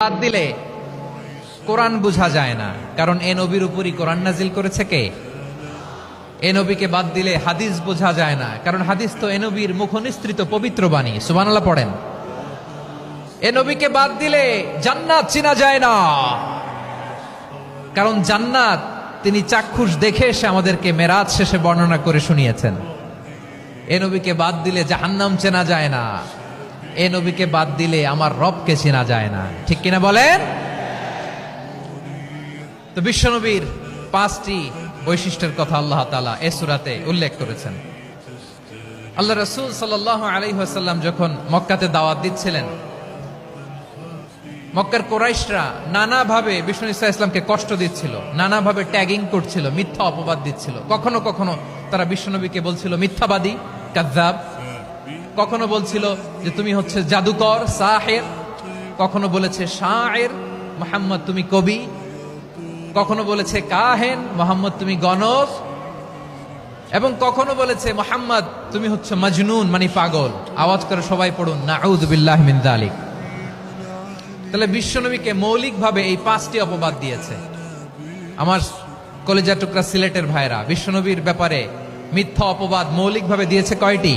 বাদ দিলে কোরআন বোঝা যায় না। কারণ এ নবীর উপরই কোরআন নাজিল করেছে কে? এ নবীকে বাদ দিলে হাদিস বোঝা যায় না। কারণ হাদিস তো এ নবীর মুখনিস্তৃত পবিত্র বাণী। সুবহানাল্লাহ পড়েন। এ নবীকে বাদ দিলে জান্নাত চিনা যায় না। কারণ জান্নাত তিনি চাক্ষুষ দেখে এসে আমাদেরকে মেরাজ শেষে বর্ণনা করে শুনিয়েছেন। এ নবীকে বাদ দিলে জাহান্নাম চেনা যায় না। এ নবীকে বাদ দিলে আমার রবকে চেনা যায় না। ঠিক কিনা বলেন? তো বিশ্বনবীর পাঁচটি বৈশিষ্ট্যের কথা আল্লাহ তালা এ সুরাতে উল্লেখ করেছেন। আল্লাহ রসুল সাল্লাহ আলাইহাল্লাম যখন মক্কাতে দাওয়াত দিচ্ছিলেন, মক্কার কোরাইশরা নানাভাবে বিষ্ণু ইসা ইসলামকে কষ্ট দিচ্ছিল, নানাভাবে ট্যাগিং করছিল, মিথ্যা অপবাদ দিচ্ছিল। কখনো কখনো তারা বিশ্বনবীকে বলছিল, মিথ্যাবাদী কাজাব কখনো বলছিল যে তুমি হচ্ছে জাদুকর, সাহের। কখনো বলেছে শাহের মোহাম্মদ তুমি কবি। কখনো বলেছে কাহেন, মোহাম্মদ তুমি গণক এবং কখনো বলেছে মোহাম্মদ তুমি হচ্ছে মজনুন মানে পাগল। আওয়াজ করে সবাই পড়ুন নাউদ বিল্লাহ মিন দালিক তাহলে বিশ্বনবীকে মৌলিকভাবে এই পাঁচটি অপবাদ দিয়েছে। আমার কলেজা টুকরা সিলেটের ভাইরা, বিশ্বনবীর ব্যাপারে মিথ্যা অপবাদ মৌলিকভাবে দিয়েছে কয়টি?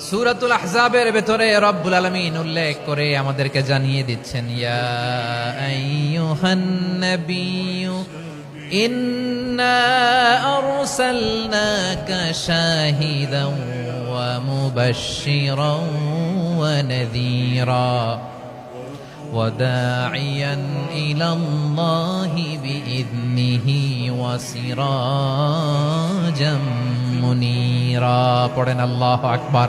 সুরাতুল আহজাবের ভেতরে রব্বুল আলমিন উল্লেখ করে আমাদেরকে জানিয়ে দিচ্ছেন ইয়া আইয়ুহান নাবিয়্যু ইন্না আরসালনাকা শাহিদান ওয়া মুবাশশিরান ওয়া নাযীরা وداعيا إلى الله بإذنه وسراجا منيرا পড়েন আল্লাহ আকবার